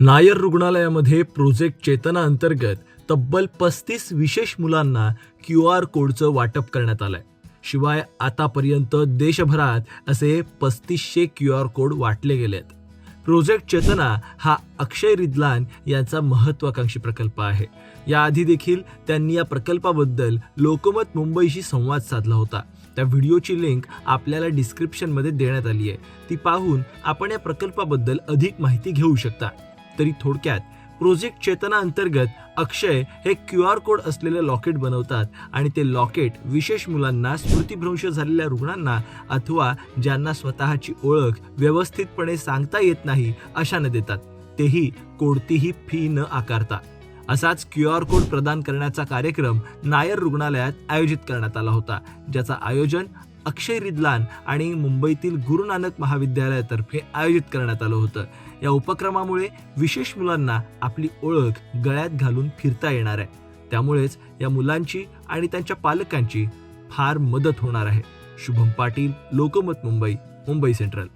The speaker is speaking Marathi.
नायर रुग्णालयामध्ये प्रोजेक्ट चेतना अंतर्गत तब्बल पस्तीस विशेष मुलांना क्यू आर कोडचं वाटप करण्यात आलंय. शिवाय आतापर्यंत देशभरात असे पस्तीसशे क्यू आर कोड वाटले गेलेत. प्रोजेक्ट चेतना हा अक्षय रिदलान यांचा महत्वाकांक्षी प्रकल्प आहे. याआधी देखील त्यांनी या प्रकल्पाबद्दल लोकमत मुंबईशी संवाद साधला होता. त्या व्हिडिओची लिंक आपल्याला डिस्क्रिप्शनमध्ये देण्यात आली आहे ती पाहून आपण या प्रकल्पाबद्दल अधिक माहिती घेऊ शकता. तरी थोडक्यात प्रोजेक्ट चेतना अंतर्गत अक्षय हे क्यू आर कोड असलेले लॉकेट बनवतात आणि ते लॉकेट विशेष मुलांना स्मृतिभ्रंश झालेल्या रुग्णांना अथवा ज्यांना स्वतःची ओळख व्यवस्थितपणे सांगता येत नाही अशाने देतात. तेही कोणतीही फी न आकारता. असाच क्यू आर कोड प्रदान करण्याचा कार्यक्रम नायर रुग्णालयात आयोजित करण्यात आला होता ज्याचा आयोजन अक्षय रिदलान आणि मुंबईतील गुरु नानक महाविद्यालयातर्फे आयोजित करण्यात आलं होतं. या उपक्रमामुळे विशेष मुलांना आपली ओळख गळ्यात घालून फिरता येणार आहे. त्यामुळेच या मुलांची आणि त्यांच्या पालकांची फार मदत होणार आहे. शुभम पाटील लोकमत मुंबई मुंबई सेंट्रल.